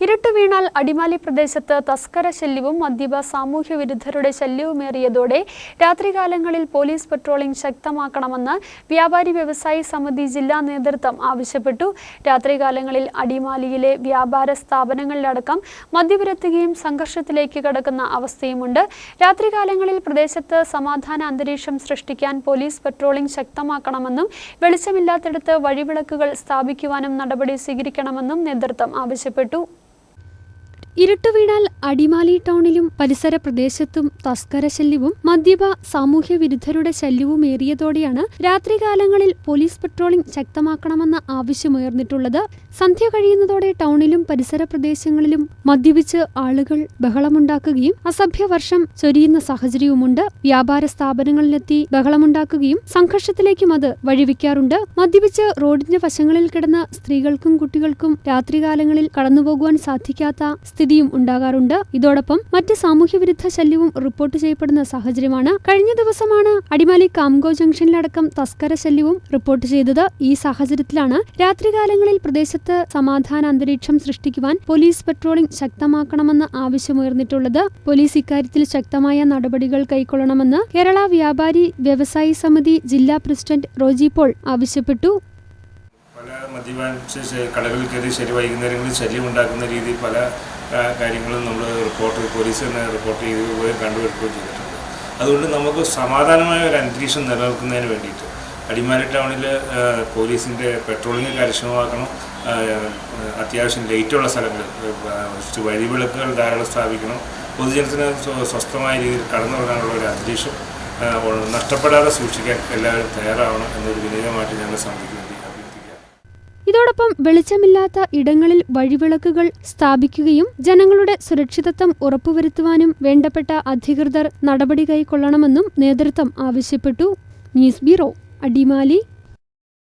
ഇരുട്ട് വീണാൽ അടിമാലി പ്രദേശത്ത് തസ്കര ശല്യവും മദ്യപ സാമൂഹ്യ വിരുദ്ധരുടെ ശല്യവുമേറിയതോടെ രാത്രികാലങ്ങളിൽ പോലീസ് പട്രോളിംഗ് ശക്തമാക്കണമെന്ന് വ്യാപാരി വ്യവസായി സമിതി ജില്ലാ നേതൃത്വം ആവശ്യപ്പെട്ടു. രാത്രികാലങ്ങളിൽ അടിമാലിയിലെ വ്യാപാര സ്ഥാപനങ്ങളിലടക്കം മദ്യപുരത്തുകയും സംഘർഷത്തിലേക്ക് കടക്കുന്ന അവസ്ഥയുമുണ്ട്. രാത്രികാലങ്ങളിൽ പ്രദേശത്ത് സമാധാന അന്തരീക്ഷം സൃഷ്ടിക്കാൻ പോലീസ് പട്രോളിംഗ് ശക്തമാക്കണമെന്നും വെളിച്ചമില്ലാത്തിടത്ത് വഴിവിളക്കുകൾ സ്ഥാപിക്കുവാനും നടപടി സ്വീകരിക്കണമെന്നും നേതൃത്വം ആവശ്യപ്പെട്ടു. ഇരുട്ട് വീണാൽ അടിമാലി ടൗണിലും പരിസര പ്രദേശത്തും തസ്കര ശല്യവും മദ്യപ സാമൂഹ്യ വിരുദ്ധരുടെ ശല്യവും ഏറിയതോടെയാണ് രാത്രികാലങ്ങളിൽ പോലീസ് പട്രോളിംഗ് ശക്തമാക്കണമെന്ന ആവശ്യമുയർന്നിട്ടുള്ളത്. സന്ധ്യ കഴിയുന്നതോടെ ടൗണിലും പരിസര പ്രദേശങ്ങളിലും മദ്യപിച്ച് ആളുകൾ ബഹളമുണ്ടാക്കുകയും അസഭ്യവർഷം ചൊരിയുന്ന സാഹചര്യവുമുണ്ട്. വ്യാപാര സ്ഥാപനങ്ങളിലെത്തി ബഹളമുണ്ടാക്കുകയും സംഘർഷത്തിലേക്കും അത് വഴിവെക്കാറുണ്ട്. മദ്യപിച്ച് റോഡിന്റെ വശങ്ങളിൽ കിടന്ന സ്ത്രീകൾക്കും കുട്ടികൾക്കും രാത്രികാലങ്ങളിൽ കടന്നുപോകുവാൻ സാധിക്കാത്ത സ്ഥിതിയും ഉണ്ടാകാറുണ്ട്. ഇതോടൊപ്പം മറ്റ് സാമൂഹ്യവിരുദ്ധ ശല്യവും റിപ്പോർട്ട് ചെയ്യപ്പെടുന്ന സാഹചര്യമാണ് കഴിഞ്ഞ ദിവസമാണ് അടിമാലി കാംഗോ ജംഗ്ഷനിലടക്കം തസ്കര ശല്യവും റിപ്പോർട്ട് ചെയ്തത്. ഈ സാഹചര്യത്തിലാണ് രാത്രികാലങ്ങളിൽ പ്രദേശത്ത് സമാധാന അന്തരീക്ഷം സൃഷ്ടിക്കുവാൻ പോലീസ് പട്രോളിംഗ് ശക്തമാക്കണമെന്ന് ആവശ്യമുയർന്നിട്ടുള്ളത്. പോലീസ് ഇക്കാര്യത്തിൽ ശക്തമായ നടപടികൾ കൈക്കൊള്ളണമെന്ന് കേരള വ്യാപാരി വ്യവസായി സമിതി ജില്ലാ പ്രസിഡന്റ് റോജി പോൾ ആവശ്യപ്പെട്ടു. പല മദ്യപാനിച്ച് കടകളിൽ കയറി ശരി വൈകുന്നേരങ്ങളിൽ ശല്യം ഉണ്ടാക്കുന്ന രീതിയിൽ പല കാര്യങ്ങളും നമ്മൾ റിപ്പോർട്ട് പോലീസ് തന്നെ റിപ്പോർട്ട് ചെയ്യുകയും കണ്ടുപിടിക്കുകയും ചെയ്തിട്ടുണ്ട്. അതുകൊണ്ട് നമുക്ക് സമാധാനമായ ഒരു അന്തരീക്ഷം നിലനിൽക്കുന്നതിന് വേണ്ടിയിട്ട് അടിമാലി ടൗണിൽ പോലീസിന്റെ പെട്രോളിംഗ് കാര്യക്ഷമമാക്കണം. അത്യാവശ്യം ലൈറ്റുള്ള സ്ഥലങ്ങൾ വഴിവിളക്കുകൾ ധാരാളം സ്ഥാപിക്കണം. പൊതുജനത്തിന് സ്വ- സ്വസ്ഥമായ രീതിയിൽ കടന്നുറങ്ങാനുള്ള ഒരു അന്തരീക്ഷം നഷ്ടപ്പെടാതെ സൂക്ഷിക്കാൻ എല്ലാവരും തയ്യാറാവണം എന്നൊരു വിനയമായിട്ട് ഞങ്ങൾ അഭ്യർത്ഥിക്കുക ഇതോടൊപ്പം വെളിച്ചമില്ലാത്ത ഇടങ്ങളിൽ വഴിവിളക്കുകൾ സ്ഥാപിക്കുകയും ജനങ്ങളുടെ സുരക്ഷിതത്വം ഉറപ്പുവരുത്തുവാനും വേണ്ടപ്പെട്ട അധികൃതർ നടപടി കൈക്കൊള്ളണമെന്നും നേതൃത്വം ആവശ്യപ്പെട്ടു. News bureau Adimali.